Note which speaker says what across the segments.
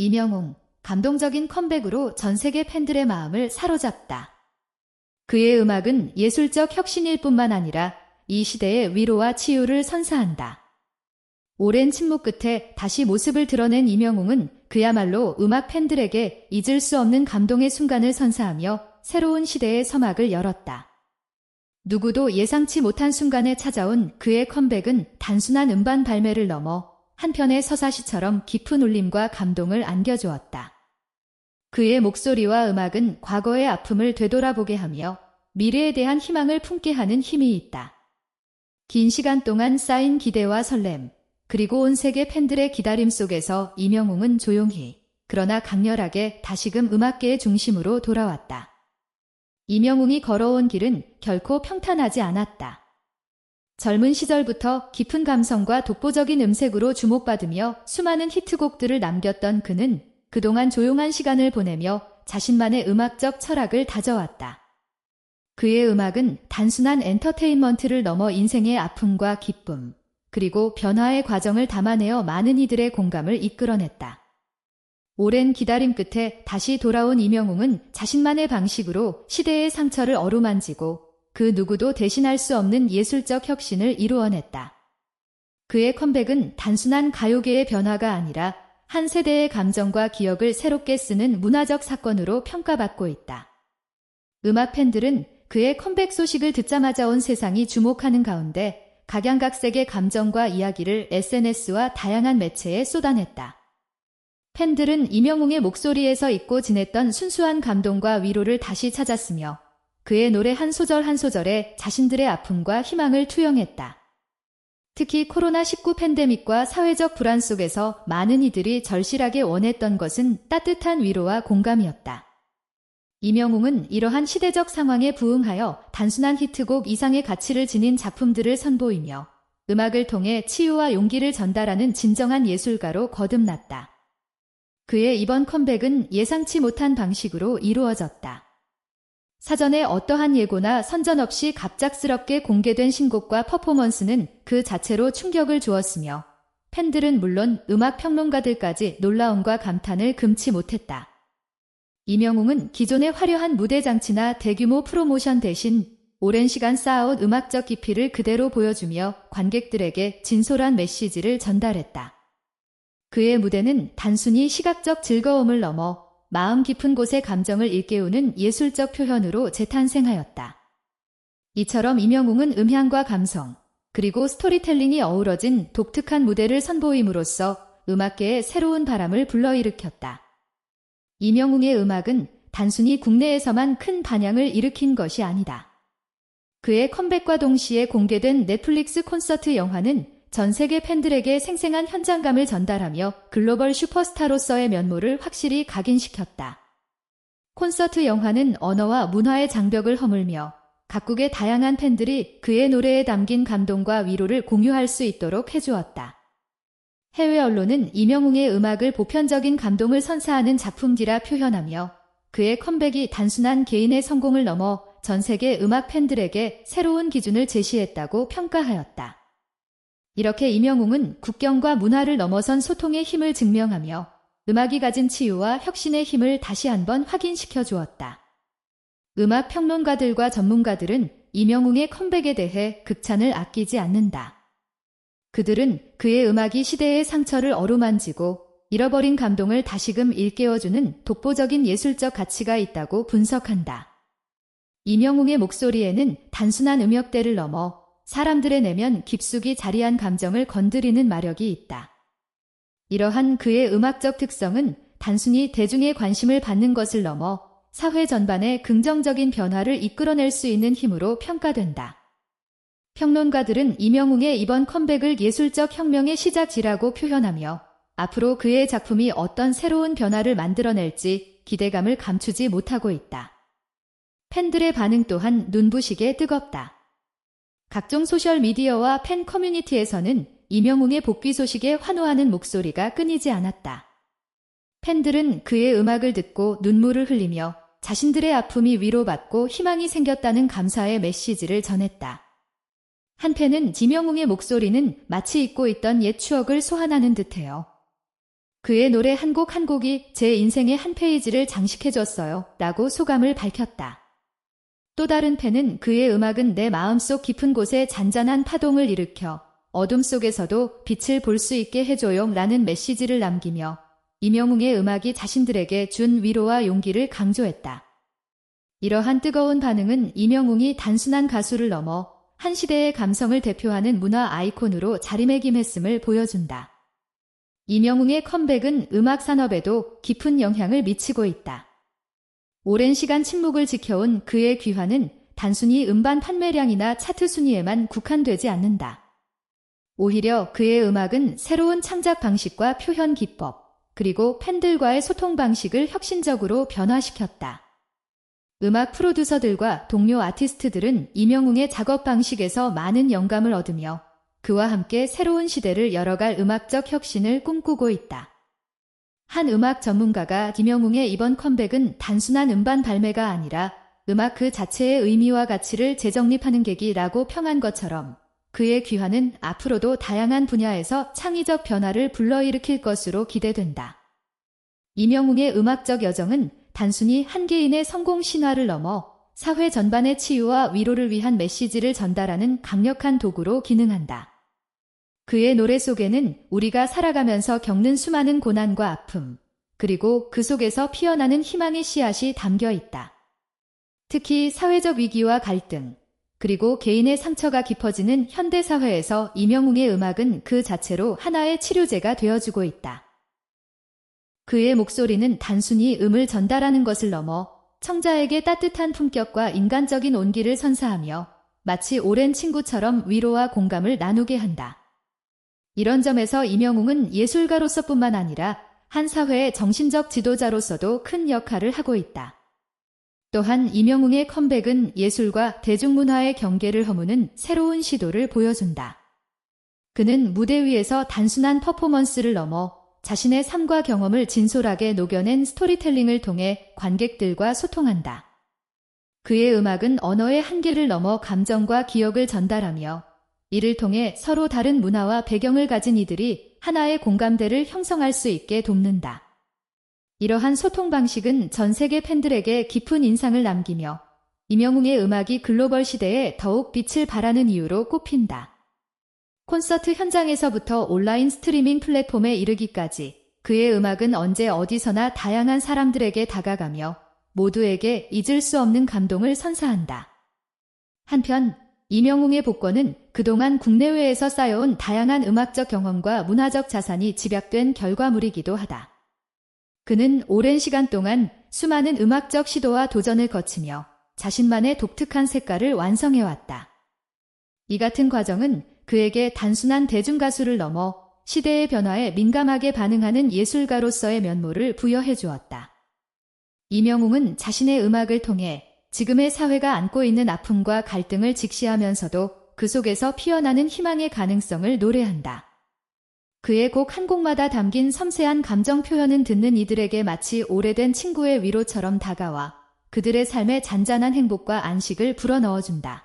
Speaker 1: 이명웅, 감동적인 컴백으로 전 세계 팬들의 마음을 사로잡다. 그의 음악은 예술적 혁신일 뿐만 아니라 이 시대의 위로와 치유를 선사한다. 오랜 침묵 끝에 다시 모습을 드러낸 이명웅은 그야말로 음악 팬들에게 잊을 수 없는 감동의 순간을 선사하며 새로운 시대의 서막을 열었다. 누구도 예상치 못한 순간에 찾아온 그의 컴백은 단순한 음반 발매를 넘어 한편의 서사시처럼 깊은 울림과 감동을 안겨주었다. 그의 목소리와 음악은 과거의 아픔을 되돌아보게 하며 미래에 대한 희망을 품게 하는 힘이 있다. 긴 시간 동안 쌓인 기대와 설렘, 그리고 온 세계 팬들의 기다림 속에서 이명웅은 조용히, 그러나 강렬하게 다시금 음악계의 중심으로 돌아왔다. 이명웅이 걸어온 길은 결코 평탄하지 않았다. 젊은 시절부터 깊은 감성과 독보적인 음색으로 주목받으며 수많은 히트곡들을 남겼던 그는 그동안 조용한 시간을 보내며 자신만의 음악적 철학을 다져왔다. 그의 음악은 단순한 엔터테인먼트를 넘어 인생의 아픔과 기쁨, 그리고 변화의 과정을 담아내어 많은 이들의 공감을 이끌어냈다. 오랜 기다림 끝에 다시 돌아온 이명웅은 자신만의 방식으로 시대의 상처를 어루만지고 그 누구도 대신할 수 없는 예술적 혁신을 이루어냈다. 그의 컴백은 단순한 가요계의 변화가 아니라 한 세대의 감정과 기억을 새롭게 쓰는 문화적 사건으로 평가받고 있다. 음악 팬들은 그의 컴백 소식을 듣자마자 온 세상이 주목하는 가운데 각양각색의 감정과 이야기를 SNS와 다양한 매체에 쏟아냈다. 팬들은 이명웅의 목소리에서 잊고 지냈던 순수한 감동과 위로를 다시 찾았으며 그의 노래 한 소절 한 소절에 자신들의 아픔과 희망을 투영했다. 특히 코로나19 팬데믹과 사회적 불안 속에서 많은 이들이 절실하게 원했던 것은 따뜻한 위로와 공감이었다. 이명웅은 이러한 시대적 상황에 부응하여 단순한 히트곡 이상의 가치를 지닌 작품들을 선보이며 음악을 통해 치유와 용기를 전달하는 진정한 예술가로 거듭났다. 그의 이번 컴백은 예상치 못한 방식으로 이루어졌다. 사전에 어떠한 예고나 선전 없이 갑작스럽게 공개된 신곡과 퍼포먼스는 그 자체로 충격을 주었으며 팬들은 물론 음악 평론가들까지 놀라움과 감탄을 금치 못했다. 이명웅은 기존의 화려한 무대 장치나 대규모 프로모션 대신 오랜 시간 쌓아온 음악적 깊이를 그대로 보여주며 관객들에게 진솔한 메시지를 전달했다. 그의 무대는 단순히 시각적 즐거움을 넘어 마음 깊은 곳의 감정을 일깨우는 예술적 표현으로 재탄생하였다. 이처럼 이명웅은 음향과 감성, 그리고 스토리텔링이 어우러진 독특한 무대를 선보임으로써 음악계에 새로운 바람을 불러일으켰다. 이명웅의 음악은 단순히 국내에서만 큰 반향을 일으킨 것이 아니다. 그의 컴백과 동시에 공개된 넷플릭스 콘서트 영화는 전 세계 팬들에게 생생한 현장감을 전달하며 글로벌 슈퍼스타로서의 면모를 확실히 각인시켰다. 콘서트 영화는 언어와 문화의 장벽을 허물며 각국의 다양한 팬들이 그의 노래에 담긴 감동과 위로를 공유할 수 있도록 해주었다. 해외 언론은 이명웅의 음악을 보편적인 감동을 선사하는 작품지라 표현하며 그의 컴백이 단순한 개인의 성공을 넘어 전 세계 음악 팬들에게 새로운 기준을 제시했다고 평가하였다. 이렇게 이명웅은 국경과 문화를 넘어선 소통의 힘을 증명하며 음악이 가진 치유와 혁신의 힘을 다시 한번 확인시켜 주었다. 음악 평론가들과 전문가들은 이명웅의 컴백에 대해 극찬을 아끼지 않는다. 그들은 그의 음악이 시대의 상처를 어루만지고 잃어버린 감동을 다시금 일깨워주는 독보적인 예술적 가치가 있다고 분석한다. 이명웅의 목소리에는 단순한 음역대를 넘어 사람들의 내면 깊숙이 자리한 감정을 건드리는 마력이 있다. 이러한 그의 음악적 특성은 단순히 대중의 관심을 받는 것을 넘어 사회 전반에 긍정적인 변화를 이끌어낼 수 있는 힘으로 평가된다. 평론가들은 이명웅의 이번 컴백을 예술적 혁명의 시작지라고 표현하며 앞으로 그의 작품이 어떤 새로운 변화를 만들어낼지 기대감을 감추지 못하고 있다. 팬들의 반응 또한 눈부시게 뜨겁다. 각종 소셜미디어와 팬 커뮤니티에서는 이명웅의 복귀 소식에 환호하는 목소리가 끊이지 않았다. 팬들은 그의 음악을 듣고 눈물을 흘리며 자신들의 아픔이 위로받고 희망이 생겼다는 감사의 메시지를 전했다. 한편은 지명웅의 목소리는 마치 잊고 있던 옛 추억을 소환하는 듯해요. 그의 노래 한 곡한 곡이 제 인생의 한 페이지를 장식해줬어요. 라고 소감을 밝혔다. 또 다른 팬은 그의 음악은 내 마음속 깊은 곳에 잔잔한 파동을 일으켜 어둠 속에서도 빛을 볼 수 있게 해줘요. 라는 메시지를 남기며 이명웅의 음악이 자신들에게 준 위로와 용기를 강조했다. 이러한 뜨거운 반응은 이명웅이 단순한 가수를 넘어 한 시대의 감성을 대표하는 문화 아이콘으로 자리매김했음을 보여준다. 이명웅의 컴백은 음악 산업에도 깊은 영향을 미치고 있다. 오랜 시간 침묵을 지켜온 그의 귀환은 단순히 음반 판매량이나 차트 순위에만 국한되지 않는다. 오히려 그의 음악은 새로운 창작 방식과 표현 기법, 그리고 팬들과의 소통 방식을 혁신적으로 변화시켰다. 음악 프로듀서들과 동료 아티스트들은 이명웅의 작업 방식에서 많은 영감을 얻으며 그와 함께 새로운 시대를 열어갈 음악적 혁신을 꿈꾸고 있다. 한 음악 전문가가 김영웅의 이번 컴백은 단순한 음반 발매가 아니라 음악 그 자체의 의미와 가치를 재정립하는 계기라고 평한 것처럼 그의 귀환은 앞으로도 다양한 분야에서 창의적 변화를 불러일으킬 것으로 기대된다. 이명웅의 음악적 여정은 단순히 한 개인의 성공 신화를 넘어 사회 전반의 치유와 위로를 위한 메시지를 전달하는 강력한 도구로 기능한다. 그의 노래 속에는 우리가 살아가면서 겪는 수많은 고난과 아픔, 그리고 그 속에서 피어나는 희망의 씨앗이 담겨 있다. 특히 사회적 위기와 갈등, 그리고 개인의 상처가 깊어지는 현대사회에서 이명웅의 음악은 그 자체로 하나의 치료제가 되어주고 있다. 그의 목소리는 단순히 음을 전달하는 것을 넘어 청자에게 따뜻한 품격과 인간적인 온기를 선사하며 마치 오랜 친구처럼 위로와 공감을 나누게 한다. 이런 점에서 이명웅은 예술가로서뿐만 아니라 한 사회의 정신적 지도자로서도 큰 역할을 하고 있다. 또한 이명웅의 컴백은 예술과 대중문화의 경계를 허무는 새로운 시도를 보여준다. 그는 무대 위에서 단순한 퍼포먼스를 넘어 자신의 삶과 경험을 진솔하게 녹여낸 스토리텔링을 통해 관객들과 소통한다. 그의 음악은 언어의 한계를 넘어 감정과 기억을 전달하며 이를 통해 서로 다른 문화와 배경을 가진 이들이 하나의 공감대를 형성할 수 있게 돕는다. 이러한 소통 방식은 전 세계 팬들에게 깊은 인상을 남기며 이명웅의 음악이 글로벌 시대에 더욱 빛을 발하는 이유로 꼽힌다. 콘서트 현장에서부터 온라인 스트리밍 플랫폼에 이르기까지 그의 음악은 언제 어디서나 다양한 사람들에게 다가가며 모두에게 잊을 수 없는 감동을 선사한다. 한편 이명웅의 복권은 그동안 국내외에서 쌓여온 다양한 음악적 경험과 문화적 자산이 집약된 결과물이기도 하다. 그는 오랜 시간 동안 수많은 음악적 시도와 도전을 거치며 자신만의 독특한 색깔을 완성해왔다. 이 같은 과정은 그에게 단순한 대중가수를 넘어 시대의 변화에 민감하게 반응하는 예술가로서의 면모를 부여해 주었다. 이명웅은 자신의 음악을 통해 지금의 사회가 안고 있는 아픔과 갈등을 직시하면서도 그 속에서 피어나는 희망의 가능성을 노래한다. 그의 곡 한 곡마다 담긴 섬세한 감정 표현은 듣는 이들에게 마치 오래된 친구의 위로처럼 다가와 그들의 삶에 잔잔한 행복과 안식을 불어넣어준다.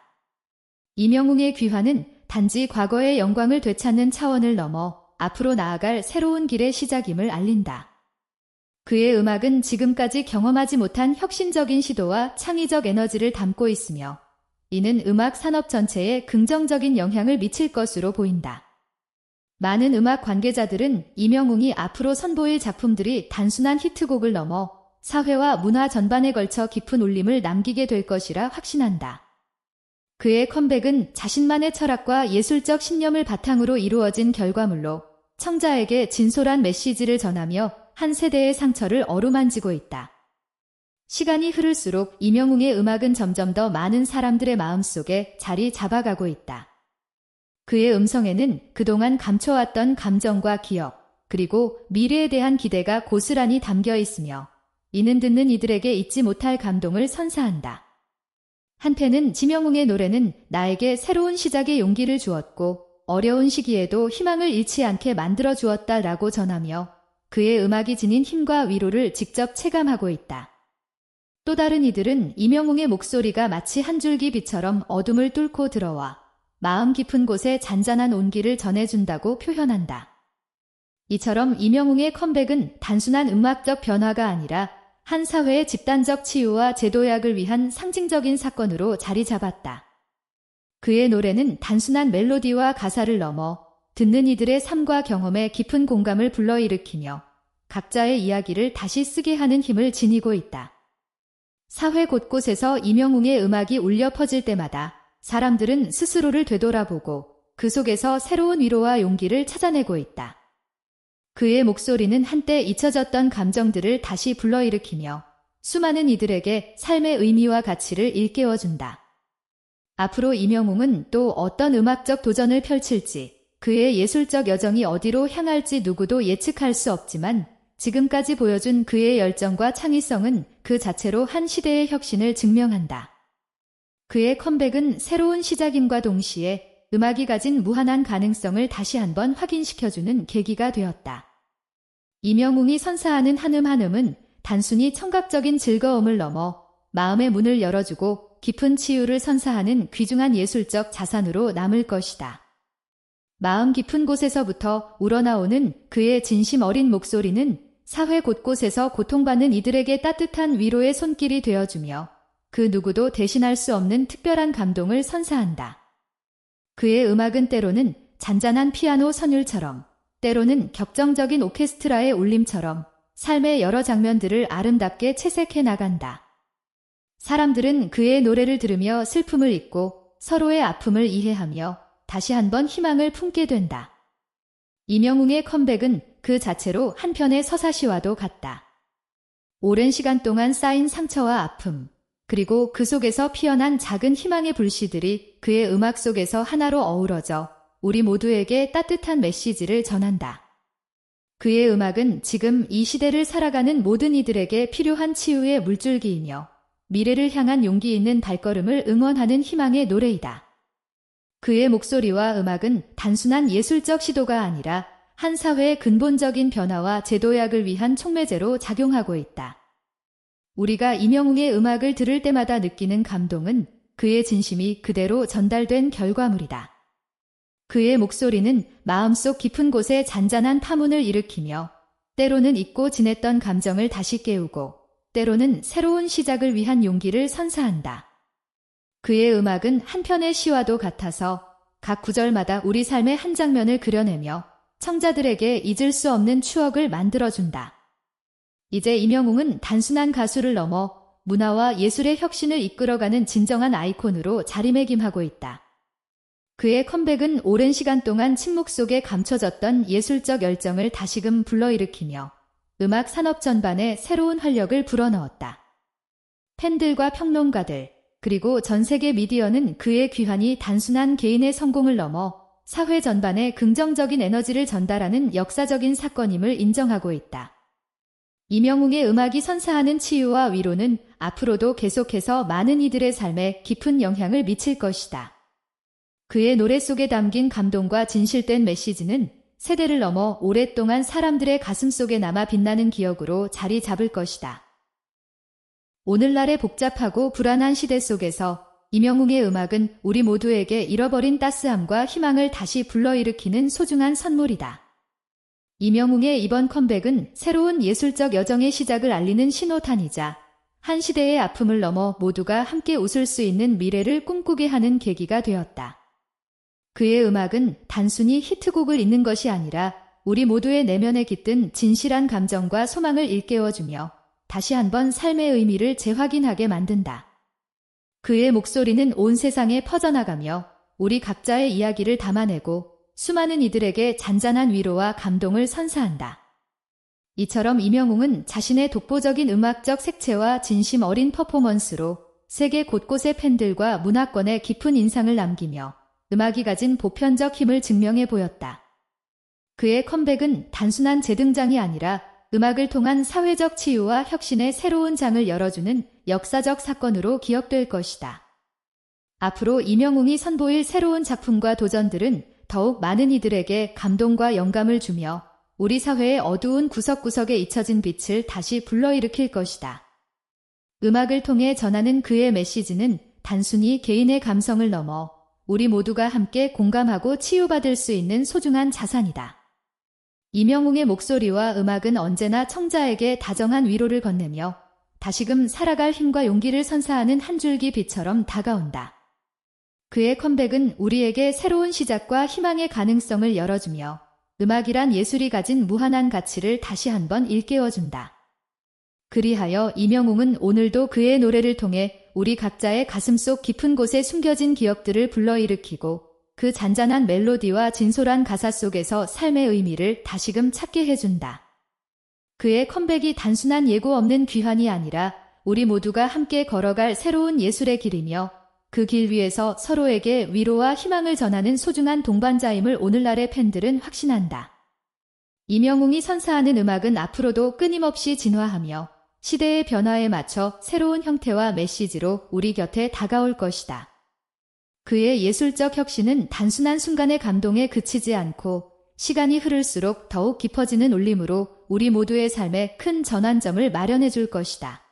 Speaker 1: 이명웅의 귀환은 단지 과거의 영광을 되찾는 차원을 넘어 앞으로 나아갈 새로운 길의 시작임을 알린다. 그의 음악은 지금까지 경험하지 못한 혁신적인 시도와 창의적 에너지를 담고 있으며 이는 음악 산업 전체에 긍정적인 영향을 미칠 것으로 보인다. 많은 음악 관계자들은 이명웅이 앞으로 선보일 작품들이 단순한 히트곡을 넘어 사회와 문화 전반에 걸쳐 깊은 울림을 남기게 될 것이라 확신한다. 그의 컴백은 자신만의 철학과 예술적 신념을 바탕으로 이루어진 결과물로 청자에게 진솔한 메시지를 전하며 한 세대의 상처를 어루만지고 있다. 시간이 흐를수록 이명웅의 음악은 점점 더 많은 사람들의 마음속에 자리 잡아가고 있다. 그의 음성에는 그동안 감춰왔던 감정과 기억, 그리고 미래에 대한 기대가 고스란히 담겨 있으며 이는 듣는 이들에게 잊지 못할 감동을 선사한다. 한편은 지명웅의 노래는 나에게 새로운 시작의 용기를 주었고 어려운 시기에도 희망을 잃지 않게 만들어 주었다라고 전하며 그의 음악이 지닌 힘과 위로를 직접 체감하고 있다. 또 다른 이들은 이명웅의 목소리가 마치 한 줄기 빛처럼 어둠을 뚫고 들어와 마음 깊은 곳에 잔잔한 온기를 전해준다고 표현한다. 이처럼 이명웅의 컴백은 단순한 음악적 변화가 아니라 한 사회의 집단적 치유와 제도약을 위한 상징적인 사건으로 자리 잡았다. 그의 노래는 단순한 멜로디와 가사를 넘어 듣는 이들의 삶과 경험에 깊은 공감을 불러일으키며 각자의 이야기를 다시 쓰게 하는 힘을 지니고 있다. 사회 곳곳에서 이명웅의 음악이 울려 퍼질 때마다 사람들은 스스로를 되돌아보고 그 속에서 새로운 위로와 용기를 찾아내고 있다. 그의 목소리는 한때 잊혀졌던 감정들을 다시 불러일으키며 수많은 이들에게 삶의 의미와 가치를 일깨워준다. 앞으로 이명웅은 또 어떤 음악적 도전을 펼칠지 그의 예술적 여정이 어디로 향할지 누구도 예측할 수 없지만 지금까지 보여준 그의 열정과 창의성은 그 자체로 한 시대의 혁신을 증명한다. 그의 컴백은 새로운 시작임과 동시에 음악이 가진 무한한 가능성을 다시 한번 확인시켜주는 계기가 되었다. 이명웅이 선사하는 한음 한음은 단순히 청각적인 즐거움을 넘어 마음의 문을 열어주고 깊은 치유를 선사하는 귀중한 예술적 자산으로 남을 것이다. 마음 깊은 곳에서부터 우러나오는 그의 진심 어린 목소리는 사회 곳곳에서 고통받는 이들에게 따뜻한 위로의 손길이 되어주며 그 누구도 대신할 수 없는 특별한 감동을 선사한다. 그의 음악은 때로는 잔잔한 피아노 선율처럼, 때로는 격정적인 오케스트라의 울림처럼 삶의 여러 장면들을 아름답게 채색해 나간다. 사람들은 그의 노래를 들으며 슬픔을 잊고 서로의 아픔을 이해하며 다시 한번 희망을 품게 된다. 이명웅의 컴백은 그 자체로 한편의 서사시와도 같다. 오랜 시간 동안 쌓인 상처와 아픔, 그리고 그 속에서 피어난 작은 희망의 불씨들이 그의 음악 속에서 하나로 어우러져 우리 모두에게 따뜻한 메시지를 전한다. 그의 음악은 지금 이 시대를 살아가는 모든 이들에게 필요한 치유의 물줄기이며 미래를 향한 용기 있는 발걸음을 응원하는 희망의 노래이다. 그의 목소리와 음악은 단순한 예술적 시도가 아니라 한 사회의 근본적인 변화와 제도약을 위한 촉매제로 작용하고 있다. 우리가 이명웅의 음악을 들을 때마다 느끼는 감동은 그의 진심이 그대로 전달된 결과물이다. 그의 목소리는 마음속 깊은 곳에 잔잔한 파문을 일으키며 때로는 잊고 지냈던 감정을 다시 깨우고 때로는 새로운 시작을 위한 용기를 선사한다. 그의 음악은 한편의 시와도 같아서 각 구절마다 우리 삶의 한 장면을 그려내며 청자들에게 잊을 수 없는 추억을 만들어준다. 이제 이명웅은 단순한 가수를 넘어 문화와 예술의 혁신을 이끌어가는 진정한 아이콘으로 자리매김하고 있다. 그의 컴백은 오랜 시간 동안 침묵 속에 감춰졌던 예술적 열정을 다시금 불러일으키며 음악 산업 전반에 새로운 활력을 불어넣었다. 팬들과 평론가들, 그리고 전 세계 미디어는 그의 귀환이 단순한 개인의 성공을 넘어 사회 전반에 긍정적인 에너지를 전달하는 역사적인 사건임을 인정하고 있다. 이명웅의 음악이 선사하는 치유와 위로는 앞으로도 계속해서 많은 이들의 삶에 깊은 영향을 미칠 것이다. 그의 노래 속에 담긴 감동과 진실된 메시지는 세대를 넘어 오랫동안 사람들의 가슴 속에 남아 빛나는 기억으로 자리 잡을 것이다. 오늘날의 복잡하고 불안한 시대 속에서 이명웅의 음악은 우리 모두에게 잃어버린 따스함과 희망을 다시 불러일으키는 소중한 선물이다. 이명웅의 이번 컴백은 새로운 예술적 여정의 시작을 알리는 신호탄이자 한 시대의 아픔을 넘어 모두가 함께 웃을 수 있는 미래를 꿈꾸게 하는 계기가 되었다. 그의 음악은 단순히 히트곡을 잇는 것이 아니라 우리 모두의 내면에 깃든 진실한 감정과 소망을 일깨워주며 다시 한번 삶의 의미를 재확인하게 만든다. 그의 목소리는 온 세상에 퍼져나가며 우리 각자의 이야기를 담아내고 수많은 이들에게 잔잔한 위로와 감동을 선사한다. 이처럼 이명웅은 자신의 독보적인 음악적 색채와 진심 어린 퍼포먼스로 세계 곳곳의 팬들과 문화권에 깊은 인상을 남기며 음악이 가진 보편적 힘을 증명해 보였다. 그의 컴백은 단순한 재등장이 아니라 음악을 통한 사회적 치유와 혁신의 새로운 장을 열어주는 역사적 사건으로 기억될 것이다. 앞으로 이명웅이 선보일 새로운 작품과 도전들은 더욱 많은 이들에게 감동과 영감을 주며 우리 사회의 어두운 구석구석에 잊혀진 빛을 다시 불러일으킬 것이다. 음악을 통해 전하는 그의 메시지는 단순히 개인의 감성을 넘어 우리 모두가 함께 공감하고 치유받을 수 있는 소중한 자산이다. 이명웅의 목소리와 음악은 언제나 청자에게 다정한 위로를 건네며 다시금 살아갈 힘과 용기를 선사하는 한 줄기 빛처럼 다가온다. 그의 컴백은 우리에게 새로운 시작과 희망의 가능성을 열어주며 음악이란 예술이 가진 무한한 가치를 다시 한번 일깨워준다. 그리하여 이명웅은 오늘도 그의 노래를 통해 우리 각자의 가슴 속 깊은 곳에 숨겨진 기억들을 불러일으키고 그 잔잔한 멜로디와 진솔한 가사 속에서 삶의 의미를 다시금 찾게 해준다. 그의 컴백이 단순한 예고 없는 귀환이 아니라 우리 모두가 함께 걸어갈 새로운 예술의 길이며 그 길 위에서 서로에게 위로와 희망을 전하는 소중한 동반자임을 오늘날의 팬들은 확신한다. 이명웅이 선사하는 음악은 앞으로도 끊임없이 진화하며 시대의 변화에 맞춰 새로운 형태와 메시지로 우리 곁에 다가올 것이다. 그의 예술적 혁신은 단순한 순간의 감동에 그치지 않고 시간이 흐를수록 더욱 깊어지는 울림으로 우리 모두의 삶에 큰 전환점을 마련해 줄 것이다.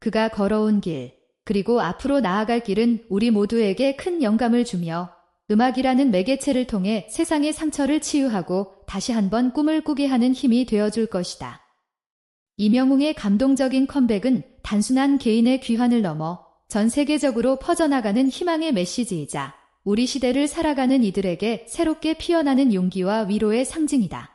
Speaker 1: 그가 걸어온 길, 그리고 앞으로 나아갈 길은 우리 모두에게 큰 영감을 주며 음악이라는 매개체를 통해 세상의 상처를 치유하고 다시 한번 꿈을 꾸게 하는 힘이 되어줄 것이다. 이명웅의 감동적인 컴백은 단순한 개인의 귀환을 넘어 전 세계적으로 퍼져나가는 희망의 메시지이자 우리 시대를 살아가는 이들에게 새롭게 피어나는 용기와 위로의 상징이다.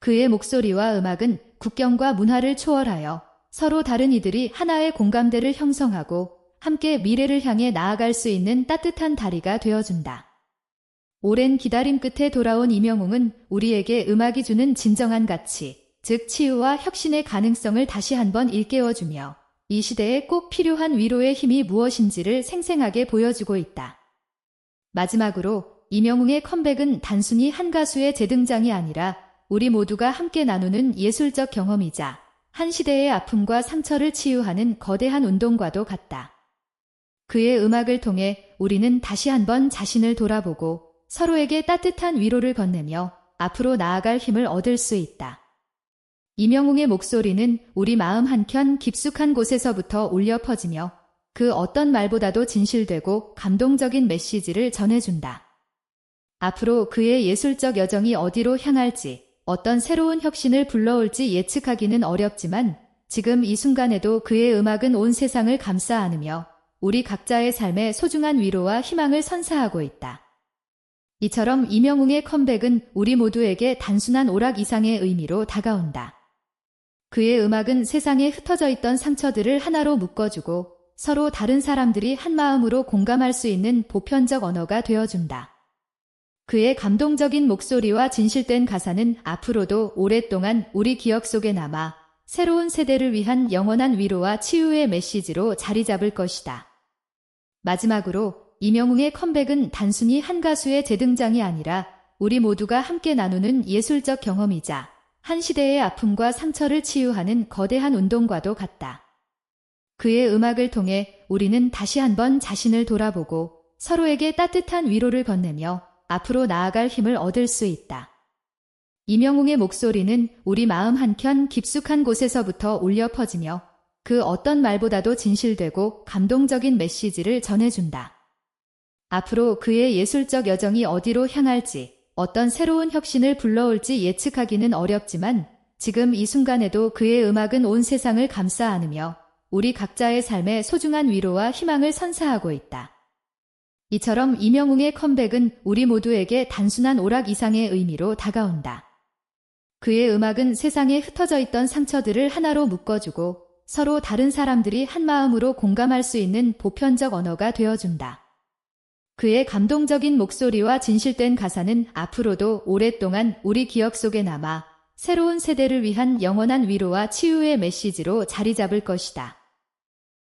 Speaker 1: 그의 목소리와 음악은 국경과 문화를 초월하여 서로 다른 이들이 하나의 공감대를 형성하고 함께 미래를 향해 나아갈 수 있는 따뜻한 다리가 되어준다. 오랜 기다림 끝에 돌아온 이명웅은 우리에게 음악이 주는 진정한 가치, 즉 치유와 혁신의 가능성을 다시 한번 일깨워주며 이 시대에 꼭 필요한 위로의 힘이 무엇인지를 생생하게 보여주고 있다. 마지막으로 이명웅의 컴백은 단순히 한 가수의 재등장이 아니라 우리 모두가 함께 나누는 예술적 경험이자 한 시대의 아픔과 상처를 치유하는 거대한 운동과도 같다. 그의 음악을 통해 우리는 다시 한번 자신을 돌아보고 서로에게 따뜻한 위로를 건네며 앞으로 나아갈 힘을 얻을 수 있다. 이명웅의 목소리는 우리 마음 한켠 깊숙한 곳에서부터 울려 퍼지며 그 어떤 말보다도 진실되고 감동적인 메시지를 전해준다. 앞으로 그의 예술적 여정이 어디로 향할지 어떤 새로운 혁신을 불러올지 예측하기는 어렵지만 지금 이 순간에도 그의 음악은 온 세상을 감싸 안으며 우리 각자의 삶에 소중한 위로와 희망을 선사하고 있다. 이처럼 이명웅의 컴백은 우리 모두에게 단순한 오락 이상의 의미로 다가온다. 그의 음악은 세상에 흩어져 있던 상처들을 하나로 묶어주고 서로 다른 사람들이 한 마음으로 공감할 수 있는 보편적 언어가 되어준다. 그의 감동적인 목소리와 진실된 가사는 앞으로도 오랫동안 우리 기억 속에 남아 새로운 세대를 위한 영원한 위로와 치유의 메시지로 자리 잡을 것이다. 마지막으로 이명웅의 컴백은 단순히 한 가수의 재등장이 아니라 우리 모두가 함께 나누는 예술적 경험이자 한 시대의 아픔과 상처를 치유하는 거대한 운동과도 같다. 그의 음악을 통해 우리는 다시 한번 자신을 돌아보고 서로에게 따뜻한 위로를 건네며 앞으로 나아갈 힘을 얻을 수 있다. 이명웅의 목소리는 우리 마음 한켠 깊숙한 곳에서부터 울려 퍼지며 그 어떤 말보다도 진실되고 감동적인 메시지를 전해준다. 앞으로 그의 예술적 여정이 어디로 향할지 어떤 새로운 혁신을 불러올지 예측하기는 어렵지만 지금 이 순간에도 그의 음악은 온 세상을 감싸 안으며 우리 각자의 삶에 소중한 위로와 희망을 선사하고 있다. 이처럼 이명웅의 컴백은 우리 모두에게 단순한 오락 이상의 의미로 다가온다. 그의 음악은 세상에 흩어져 있던 상처들을 하나로 묶어주고 서로 다른 사람들이 한 마음으로 공감할 수 있는 보편적 언어가 되어준다. 그의 감동적인 목소리와 진실된 가사는 앞으로도 오랫동안 우리 기억 속에 남아 새로운 세대를 위한 영원한 위로와 치유의 메시지로 자리 잡을 것이다.